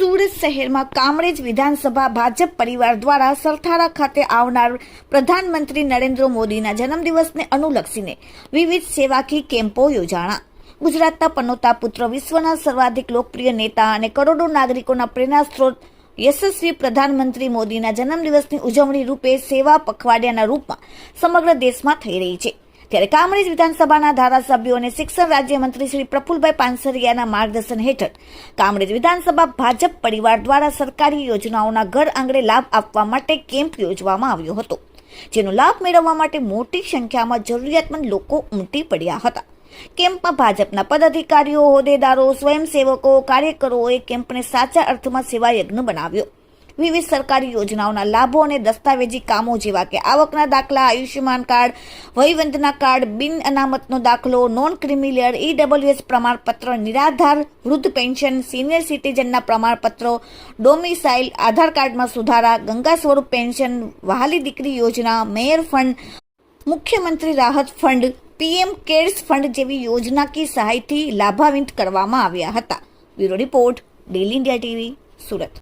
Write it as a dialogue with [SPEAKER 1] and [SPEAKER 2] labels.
[SPEAKER 1] સુરત શહેરમાં કામરેજ વિધાનસભા ભાજપ પરિવાર દ્વારા સરથારા ખાતે આવનાર પ્રધાનમંત્રી નરેન્દ્ર મોદીના જન્મદિવસને અનુલક્ષીને વિવિધ સેવાકી કેમ્પો યોજાણા. ગુજરાતના પનોતા પુત્ર વિશ્વના સર્વાધિક લોકપ્રિય નેતા અને કરોડો નાગરિકોના પ્રેરણા સ્ત્રોત યશસ્વી પ્રધાનમંત્રી મોદીના જન્મદિવસની ઉજવણી રૂપે સેવા પખવાડિયાના રૂપમાં સમગ્ર દેશમાં થઈ રહી છે. ત્યારે કામરેજ વિધાનસભાના ધારાસભ્યો અને શિક્ષણ રાજ્યમંત્રી શ્રી પ્રફુલભાઈ પાનસરિયાના માર્ગદર્શન હેઠળ કામરેજ વિધાનસભા ભાજપ પરિવાર દ્વારા સરકારી યોજનાઓના ઘર આંગણે લાભ આપવા માટે કેમ્પ યોજવામાં આવ્યો હતો, જેનો લાભ મેળવવા માટે મોટી સંખ્યામાં જરૂરિયાતમંદ લોકો ઉમટી પડ્યા હતા. કેમ્પમાં ભાજપના પદાધિકારીઓ, હોદ્દેદારો, સ્વયંસેવકો, કાર્યકરોએ કેમ્પને સાચા અર્થમાં સેવા યજ્ઞ બનાવ્યો. વિવિધ સરકારી યોજનાઓના લાભો અને દસ્તાવેજી કામો જેવા કે આવકના દાખલા, આયુષ્યમાન કાર્ડ વહીવંતના કાર્ડ, બિન અનામતનો દાખલો, નોન ક્રિમિલિયર ઈડબ્લ્યુએસ પ્રમાણપત્ર, નિરાધાર વૃદ્ધ પેન્શન, સિનિયર સિટીઝનના પ્રમાણપત્રો, ડોમિસાઇલ, આધાર કાર્ડમાં સુધારા, ગંગા સ્વરૂપ પેન્શન, વહાલી દીકરી યોજના, મેયર ફંડ, મુખ્યમંત્રી રાહત ફંડ, પીએમ કેર્સ ફંડ જેવી યોજનાકીય સહાયથી લાભાન્વિત કરવામાં આવ્યા હતા. Bureau report daily India TV, Surat.